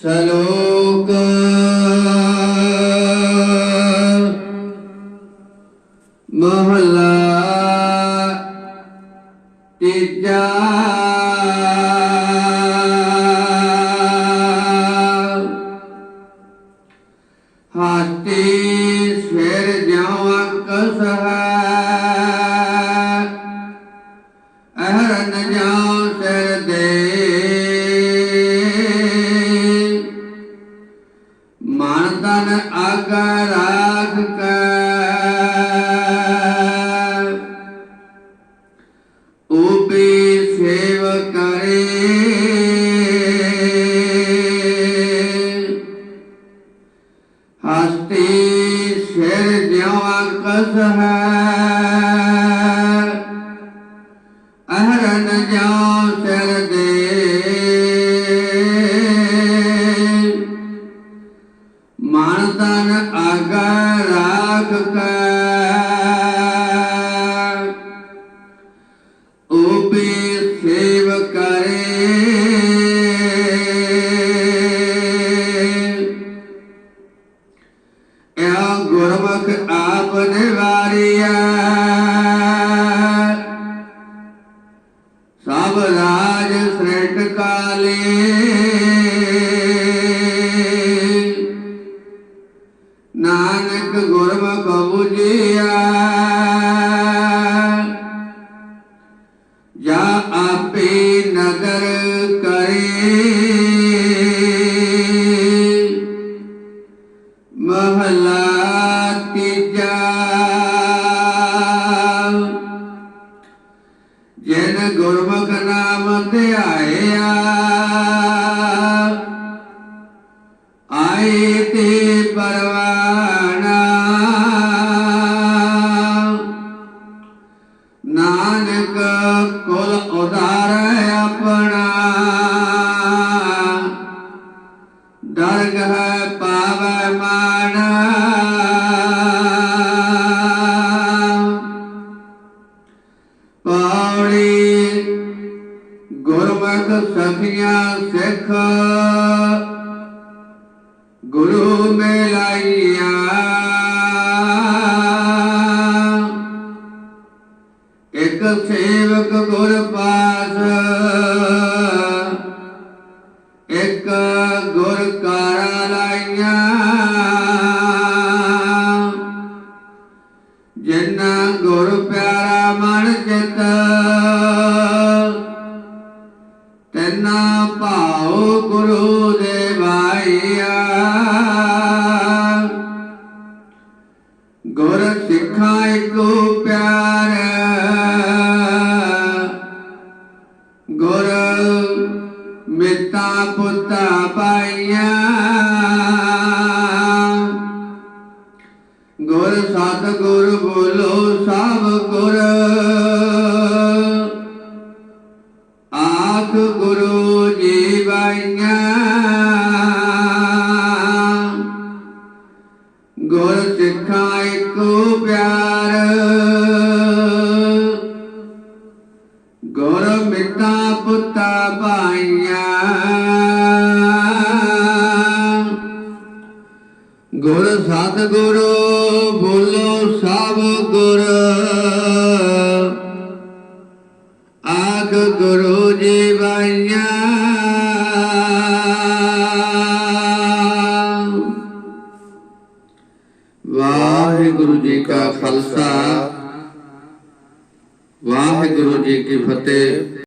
ਸਲੋਕ। ਮਹਲਾ ਤੀਜਾ। ਮਨ ਤਨ ਆਗਾ ਰਾਖ ਕੈ। ਉਪੇ ਸੇਵ ਕਰੇ। ਹਸਤੀ ਸਿਰ ਜਿਉ ਅਕਸ ਹੈ। ਅਹਰਨ ਜਾਉ ਸਿਰ ਦੇ ਮਨ ਤਨ ਆਗਾ ਰਾਖ ਕੈ ਉਪੇ ਸੇਵ ਕਰੇ। ਇਹ ਗੁਰਮੁਖ ਆਪ ਨਿਵਾਰਿਆ ਸਭ ਰਾਜ ਸ੍ਰਿਸ਼ਟ ਕਾਲੇ। ਨਾਨਕ ਗੁਰਮੁਖ ਬੁਝਿਆ ਜਾ ਆਪੇ ਨਦਰ ਕਰੇ। ਮਹਲਾ ਤੀਜਾ। ਜਿਨ ਗੁਰਮੁਖ ਨਾਮ ਧਿਆਇਆ। ਦਰਗਹ ਪਾਵੈ ਮਾਨ ਪੌੜੀ ਗੁਰਮੁਖ ਸਖੀਆਂ ਸਿੱਖ ਗੁਰੂ ਮਿਲਾਈਆ ਇੱਕ ਸੇਵਕ ਗੁਰ ਪਾਸ ਗੁਰ ਕਾਰਾ ਲਾਈਆਂ ਜਿਨ੍ਹਾਂ ਗੁਰ ਪਿਆਰਾ ਮਨ ਚਿਤ ਤੈਨਾ ਭਾਉ ਗੁਰੂ ਦੇ ਭਾਈਆ। ਪੁੱਤਾ ਪਾਈਆਂ। ਗੁਰ ਸਤ ਗੁਰ ਬੋਲੋ ਸਭ ਗੁਰ। ਆਖ ਗੁਰੂ ਜੀ ਬਾਈਆਂ ਗੁਰ ਸਿੱਖਾਂ ਇੱਕੋ ਪਿਆਰ। ਗੁਰ ਮਿੱਤਾ ਪੁੱਤਾ ਭਾਈਆਂ। ਗੁਰ ਸਤ ਗੁਰੂ ਬੋਲੋ ਸਭ ਗੁਰ। ਆਗ ਗੁਰੂ ਜੀ ਬਾਈਆਂ ਵਾਹਿਗੁਰੂ ਜੀ ਕਾ ਖਾਲਸਾ। ਵਾਹਿਗੁਰੂ ਜੀ ਕੀ ਫਤਿਹ।